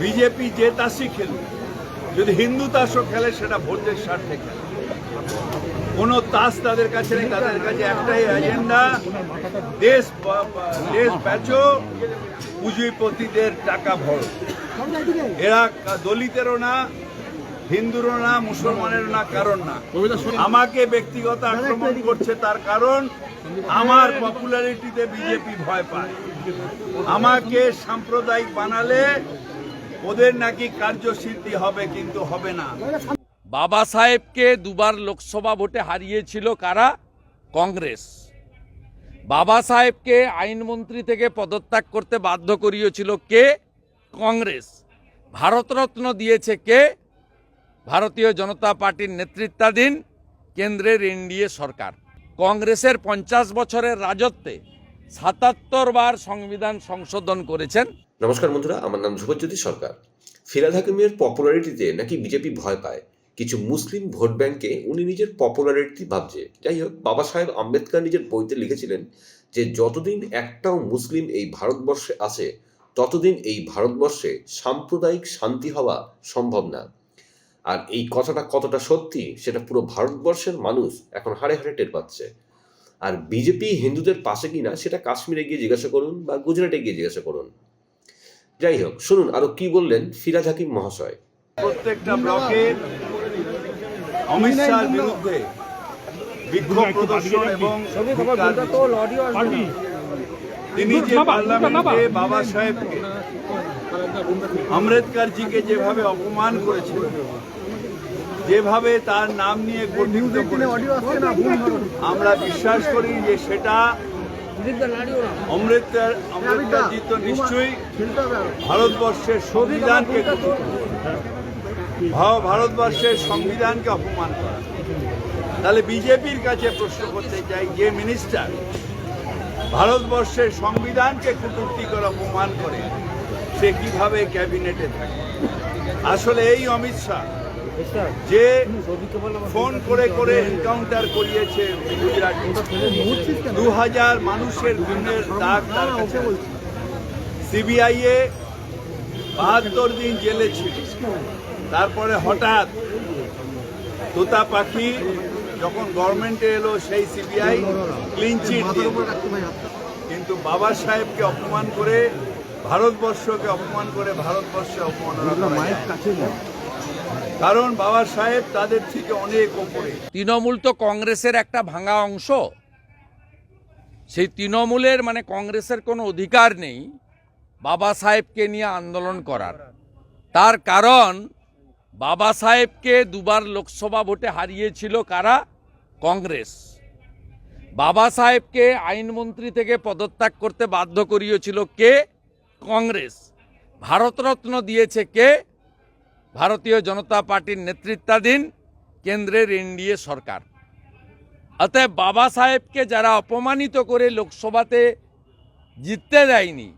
BJP যে তাসই খেলবে যদি হিন্দু তাসও খেলে সেটা ভোটের স্বার্থে খেলে। কোনো তাস তাদের কাছে নেই তাদের কাছে একটাই এজেন্ডা দেশ দেশ বেচো পুঁজিপতিদের টাকা ভরো। এরা দলিতেরও না হিন্দুরও না মুসলমানেরও না কারণ না। আমাকে ব্যক্তিগত আক্রমণ করছে তার কারণ আমার পপুলারিটিতে বিজেপি ভয় পায়। আমাকে সাম্প্রদায়িক বানালে ওদের নাকি কার্যসিদ্ধি হবে কিন্তু হবে না। বাবা সাহেবকে দুবার লোকসভা ভোটে হারিয়েছিল কারা? কংগ্রেস। বাবা সাহেবকে আইনমন্ত্রী থেকে পদত্যাগ করতে বাধ্য করিয়েছিল কে? কংগ্রেস। ভারতরত্ন দিয়েছে কে? ভারতীয় জনতা পার্টির নেতৃত্বাধীন কেন্দ্রের এনডিএ সরকার। কংগ্রেসের পঞ্চাশ বছরের রাজত্বে সাতাত্তর বার সংবিধান সংশোধন করেছেন নমস্কার বন্ধুরা, আমার নাম ধ্রুবজ্যোতি সরকার। ফিরাদ হাকিমের পপুলারিটিতে নাকি বিজেপি ভয় পায়? কিছু মুসলিম ভোট ব্যাংকে উনি নিজের পপুলারিটি ভাবছে। যাই হোক, বাবা সাহেব আম্বেদকর নিজের বইতে লিখেছিলেন যে, যতদিন একটাও মুসলিম এই ভারতবর্ষে আছে, ততদিন এই ভারতবর্ষে সাম্প্রদায়িক শান্তি হওয়া সম্ভব না। আর এই কথাটা কতটা সত্যি, সেটা পুরো ভারতবর্ষের মানুষ এখন হাড়ে হাড়ে টের পাচ্ছে। আর বিজেপি হিন্দুদের পাশে কিনা, সেটা কাশ্মীরে গিয়ে জিজ্ঞাসা করুন বা গুজরাটে গিয়ে জিজ্ঞাসা করুন। যাই হোক শুনুন আরও কি বললেন ফিরাজ হাকিম মহাশয়? প্রত্যেকটা ব্লকে অমিত শাহর বিরুদ্ধে বিক্ষোভ প্রদর্শন এবং তিনি যে পার্লামেন্টে বাবা সাহেবকে আম্বেদকরজিকে যেভাবে অপমান করেছিলেন যেভাবে তার নাম নিয়ে আমরা বিশ্বাস করি যে সেটা অমৃতর অমৃতজি তো নিশ্চয়ই ভারতবর্ষের সংবিধানকে ভারতবর্ষের সংবিধানকে অপমান করা। তাহলে বিজেপির কাছে প্রশ্ন করতে চাই, যে মিনিস্টার ভারতবর্ষের সংবিধানকে কটূক্তি করে অপমান করে, সে কীভাবে ক্যাবিনেটে থাকে? আসলে এই অমিত শাহ যে ফোন করে করে এনকাউন্টার করিয়েছে দু হাজার মানুষের খুনের দাগ তার কাছে। সিবিআই এ বাহাত্তর দিন জেলে ছিল। তারপরে হঠাৎ তোতা পাখি যখন গভর্নমেন্টে এলো, সেই সিবিআই ক্লিন চিট কিন্তু বাবা সাহেবকে অপমান করে, ভারতবর্ষকে অপমান করে, ভারতবর্ষে অপমান। কারণ বাবা সাহেব তাদের থেকে অনেক ওপরে। তৃণমূল তো কংগ্রেসের একটা ভাঙা অংশ। সেই তৃণমূলের মানে কংগ্রেসের কোনো অধিকার নেই বাবা সাহেবকে নিয়ে আন্দোলন করার। তার কারণ, বাবা সাহেবকে দুবার লোকসভা ভোটে হারিয়েছিল কারা? কংগ্রেস। বাবা সাহেবকে আইনমন্ত্রী থেকে পদত্যাগ করতে বাধ্য করিয়েছিল কে? কংগ্রেস। ভারতরত্ন দিয়েছে কে? ভারতীয় জনতা পার্টির নেতৃত্বাধীন কেন্দ্রের এনডিএ সরকার। অতএব বাবা সাহেবকে যারা অপমানিত করে লোকসভাতে জিততে দেয়নি,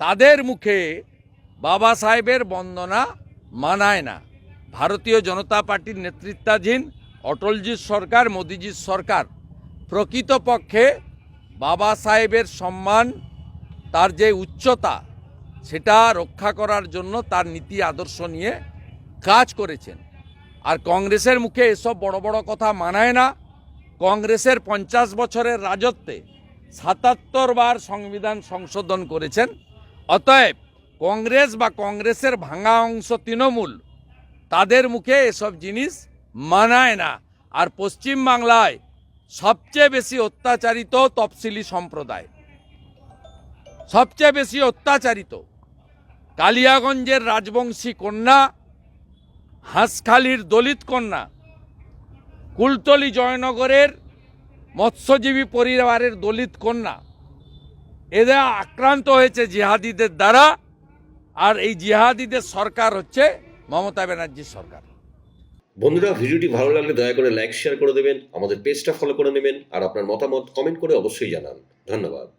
তাদের মুখে বাবা সাহেবের বন্দনা মানায় না। ভারতীয় জনতা পার্টির নেতৃত্বাধীন অটলজির সরকার, মোদিজির সরকার প্রকৃতপক্ষে বাবা সাহেবের সম্মান, তার যে উচ্চতা, সেটা রক্ষা করার জন্য তার নীতি, আদর্শ নিয়ে কাজ করেছেন। আর কংগ্রেসের মুখে এসব বড় বড় কথা মানায় না। কংগ্রেসের পঞ্চাশ বছরের রাজত্বে সাতাত্তর বার সংবিধান সংশোধন করেছেন। অতএব কংগ্রেস বা কংগ্রেসের ভাঙা অংশ তৃণমূল, তাদের মুখে এসব জিনিস মানায় না। আর পশ্চিম বাংলায় সবচেয়ে বেশি অত্যাচারিত তফসিলি সম্প্রদায়। সবচেয়ে বেশি অত্যাচারিত কালিয়াগঞ্জের রাজবংশী কন্যা হাঁসখালির দলিত কন্যা কুলতলি জয়নগরের মৎস্যজীবী পরিবারের দলিত কন্যা। এদের আক্রান্ত হয়েছে জিহাদিদের দ্বারা আর এই জিহাদিদের সরকার হচ্ছে মমতা ব্যানার্জির সরকার। বন্ধুরা, ভিডিওটি ভালো লাগলে দয়া করে লাইক, শেয়ার করে দেবেন, আমাদের পেজটা ফলো করে নেবেন, আর আপনার মতামত কমেন্ট করে অবশ্যই জানান। ধন্যবাদ।